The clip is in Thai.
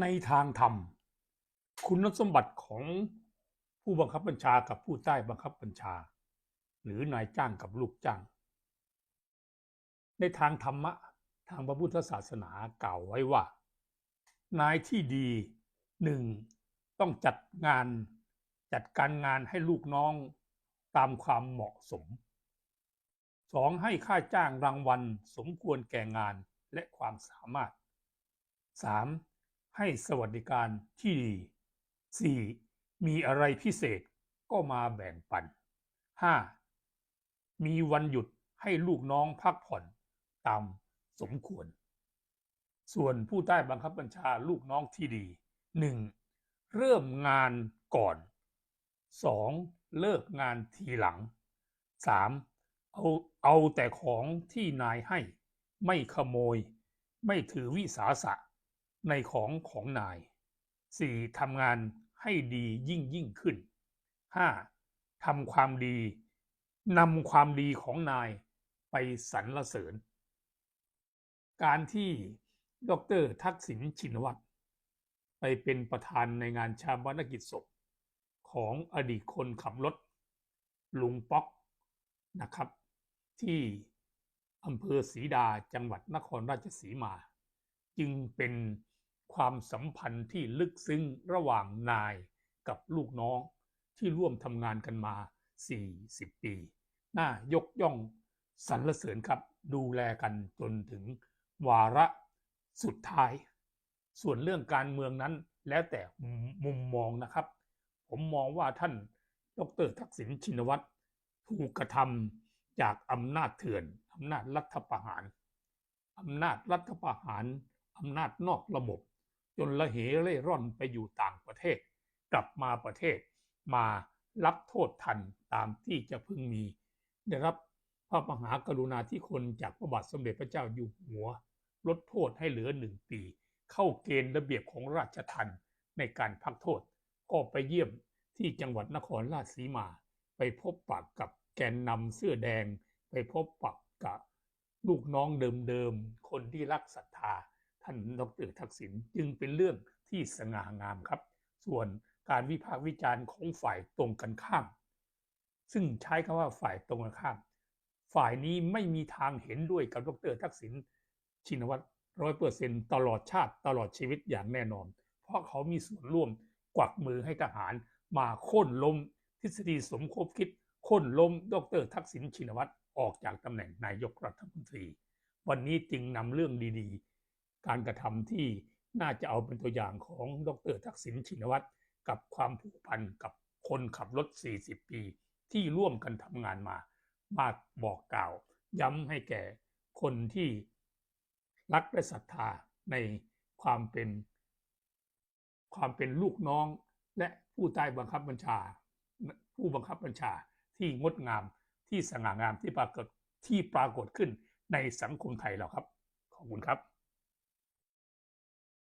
ในทางธรรม คุณสมบัติของผู้บังคับบัญชากับผู้ใต้บังคับบัญชา หรือนายจ้างกับลูกจ้าง ในทางธรรมะทางพระพุทธศาสนากล่าวไว้ว่า นายที่ดีหนึ่งต้องจัดงานจัดการงานให้ลูกน้องตามความเหมาะสมสองให้ค่าจ้างรางวัลสมควรแก่งานและความสามารถสาม ให้สวัสดิการที่ดีสี่มีอะไรพิเศษก็มาแบ่งปันห้ามีวันหยุดให้ลูกน้องพักผ่อนตามสมควร ส่วนผู้ใต้บังคับบัญชาลูกน้องที่ดีหนึ่งเริ่มงานก่อนสองเลิกงานทีหลังสามเอาเอาแต่ของที่นายให้ ไม่ขโมย ไม่ถือวิสาสะ ในของของนาย 4. ทำงานให้ดียิ่งยิ่งขึ้น 5. ทำความดีนำความดีของนายไปสรรเสริญ การที่ดรทักษิณชินวัตรไปเป็นประธานในงานชาปนกิจศพ ของอดีตคนขับรถ ลุงป๊อกนะครับ ที่อำเภอศรีดาจังหวัดนครราชสีมา จึงเป็น ความสัมพันธ์ที่ลึกซึ้งระหว่างนายกับลูกน้องที่ร่วมทำงานกันมา 40 ปี น่ายกย่องสรรเสริญครับดูแลกันจนถึงวาระสุดท้าย ส่วนเรื่องการเมืองนั้นแล้วแต่มุมมองนะครับ ผมมองว่าท่านดรทักษิณชินวัตรถูกกระทำจากอำนาจเถื่อนอำนาจรัฐประหารอำนาจรัฐประหารอำนาจนอกระบบ จนละเหเร่ร่อนไปอยู่ต่างประเทศ กลับมาประเทศมารับโทษทันตามที่จะพึงมี ได้รับพระมหากรุณาธิคุณจากพระบาทสมเด็จพระเจ้าอยู่หัว ลดโทษให้เหลือหนึ่งปี เข้าเกณฑ์ระเบียบของราชทัณฑ์ในการพักโทษ ก็ไปเยี่ยมที่จังหวัดนครราชสีมา ไปพบปะกับแกนนำเสื้อแดง ไปพบปะกับลูกน้องเดิมๆ คนที่รักศรัทธา ท่านดรทักษิณจึงเป็นเรื่องที่สง่างามครับ ส่วนการวิพากษ์วิจารณ์ของฝ่ายตรงกันข้าม ซึ่งใช้คำว่าฝ่ายตรงกันข้าม ฝ่ายนี้ไม่มีทางเห็นด้วยกับดรทักษิณชินวัตรร้อยเปอร์เซ็นตลอดชาติตลอดชีวิตอย่างแน่นอน เพราะเขามีส่วนร่วมกวักมือให้ทหารมาโค่นล้มทฤษฎีสมคบคิดโค่นล้ม ดรทักษิณชินวัตรออกจากตำแหน่งนายกรัฐมนตรี วันนี้จึงนำเรื่องดีๆ การกระทำที่น่าจะเอาเป็นตัวอย่างของดรทักษิณชินวัตรกับความผูกพันกับคนขับรถ 40 ปี ที่ร่วมกันทำงานมา มาบอกกล่าว ย้ำให้แก่คนที่รักและศรัทธาในความเป็น ความเป็นลูกน้อง และผู้ใต้บังคับบัญชา ผู้บังคับบัญชาที่งดงามที่สง่างามที่ปรากฏที่ปรากฏขึ้นในสังคมไทยเราครับ ขอบคุณครับ